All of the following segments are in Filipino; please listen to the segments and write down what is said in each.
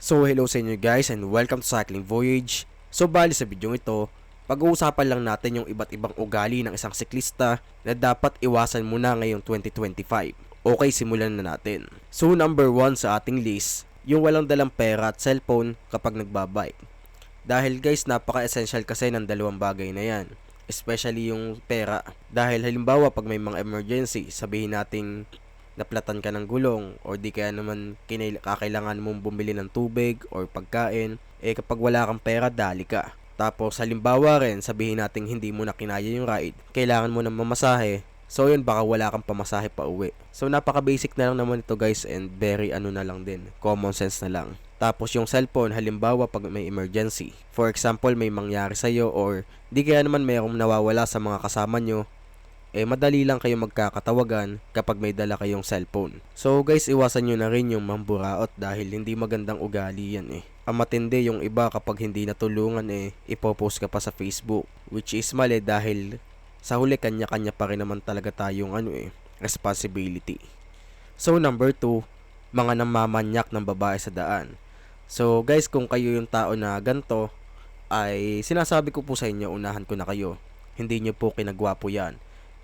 So hello sa inyo guys and welcome to Cycling Voyage. So bali sa video ito, pag-uusapan lang natin yung iba't ibang ugali ng isang siklista na dapat iwasan muna ngayong 2025. Okay, simulan na natin. So number 1 sa ating list, yung walang dalang pera at cellphone kapag nagbabike. Dahil guys, napaka-essential kasi ng dalawang bagay na yan. Especially yung pera. Dahil halimbawa pag may mga emergency, sabihin nating naplatan ka ng gulong or di kaya naman kinail- kakailangan mong bumili ng tubig or pagkain, eh kapag wala kang pera, dali ka. Tapos halimbawa rin, sabihin nating hindi mo na kinaya yung ride, kailangan mo ng mamasahe, so yun baka wala kang pamasahe pa uwi. So napaka basic na lang naman ito guys and very ano na lang din, common sense na lang. Tapos yung cellphone, halimbawa pag may emergency. For example, may mangyari sa'yo or di kaya naman mayroong nawawala sa mga kasama nyo, eh madali lang kayo magkakatawagan kapag may dala kayong cellphone. So guys, iwasan nyo na rin yung mamburaot dahil hindi magandang ugali yan eh. Ang matindi yung iba kapag hindi natulungan eh, ipopost ka pa sa Facebook. Which is mali dahil sa huli kanya-kanya pa rin naman talaga tayong ano eh, responsibility. So number 2, mga namamanyak ng babae sa daan. So guys, kung kayo yung tao na ganto, ay sinasabi ko po sa inyo, unahan ko na kayo. Hindi nyo po kinagwapo yan.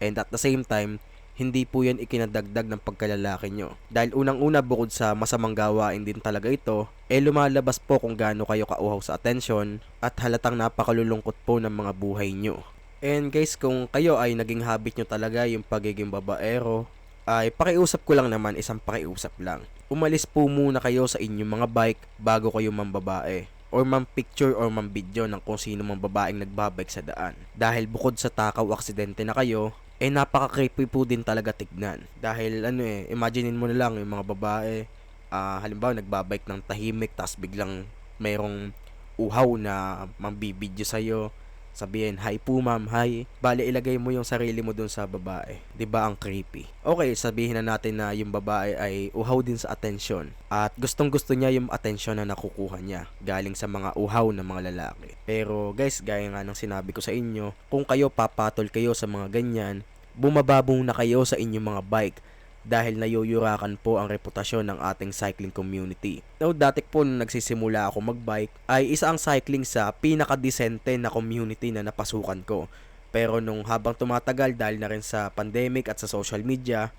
And at the same time, hindi po yan ikinadagdag ng pagkalalaki nyo. Dahil unang-una bukod sa masamang gawain din talaga ito, eh lumalabas po kung gaano kayo kauhaw sa atensyon at halatang napakalulungkot po ng mga buhay nyo. And guys, kung kayo ay naging habit nyo talaga yung pagiging babaero, ay pakiusap ko lang naman isang pakiusap lang. Umalis po muna kayo sa inyong mga bike bago kayo mambabae or picture or video ng kung sino mang babaeng nagbabike sa daan. Dahil bukod sa takaw aksidente na kayo, eh napaka-creepy po din talaga tignan. Dahil ano eh, imaginein mo na lang yung mga babae, ah, halimbawa nagbabike ng tahimik tapos biglang mayroong uhaw na mambibidyo sa'yo. Sabihin, hi po ma'am, hi. Bale, ilagay mo yung sarili mo dun sa babae. ba ang creepy? Okay, sabihin na natin na yung babae ay uhaw din sa atensyon. At gustong gusto niya yung atensyon na nakukuha niya galing sa mga uhaw ng mga lalaki. Pero guys, gaya nga ng sinabi ko sa inyo, kung kayo papatol kayo sa mga ganyan, bumababong na kayo sa inyong mga bike dahil nayuyurakan po ang reputasyon ng ating cycling community. Now, dati po nung nagsisimula ako magbike, ay isa ang cycling sa pinakadesente na community na napasukan ko. Pero nung habang tumatagal dahil na rin sa pandemic at sa social media,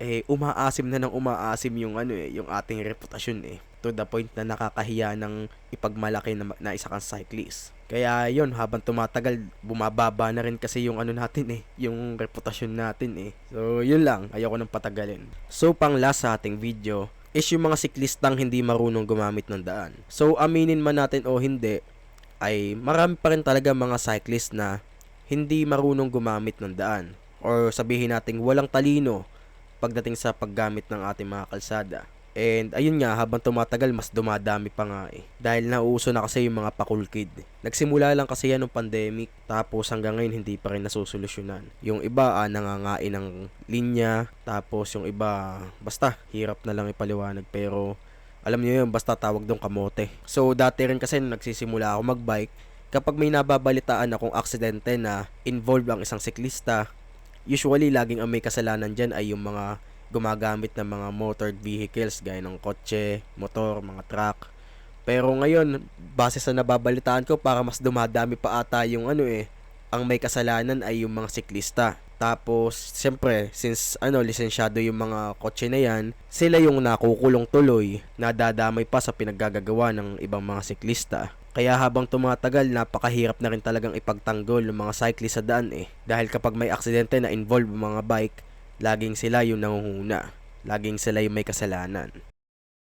eh umaasim na ng umaasim yung ano eh, yung ating reputasyon eh. To the point na nakakahiya ng ipagmalaki na, na isa kang cyclist. Kaya yon habang tumatagal, bumababa na rin kasi yung ano natin eh, yung reputasyon natin eh. So yun lang, ayoko nang patagalin. So pang last sa ating video, is yung mga siklistang hindi marunong gumamit ng daan. So aminin man natin o hindi, ay marami pa rin talaga mga cyclist na hindi marunong gumamit ng daan. Or sabihin nating walang talino pagdating sa paggamit ng ating mga kalsada. And ayun nga, habang tumatagal, mas dumadami pa nga eh. Dahil nauuso na kasi yung mga pakulkid. Nagsimula lang kasi yan ng pandemic, tapos hanggang ngayon hindi pa rin nasusolusyonan. Yung iba, ah, nangangain ng linya, tapos yung iba, basta, hirap na lang ipaliwanag. Pero alam niyo yun, basta tawag dong kamote. So dati rin kasi nung nagsisimula ako magbike, kapag may nababalitaan akong aksidente na involved ang isang siklista, usually laging ang may kasalanan dyan ay yung mga gumagamit ng mga motored vehicles gaya ng kotse, motor, mga truck. Pero ngayon, base sa nababalitaan ko, para mas dumadami pa ata yung ano eh, ang may kasalanan ay yung mga siklista. Tapos, siyempre, since ano, lisensyado yung mga kotse na yan, sila yung nakukulong tuloy, nadadamay pa sa pinaggagawa ng ibang mga siklista. Kaya habang tumatagal, napakahirap na rin talagang ipagtanggol ng mga cyclist sa daan eh. Dahil kapag may aksidente na involve mga bike, laging sila yung nangunguna. Laging sila yung may kasalanan.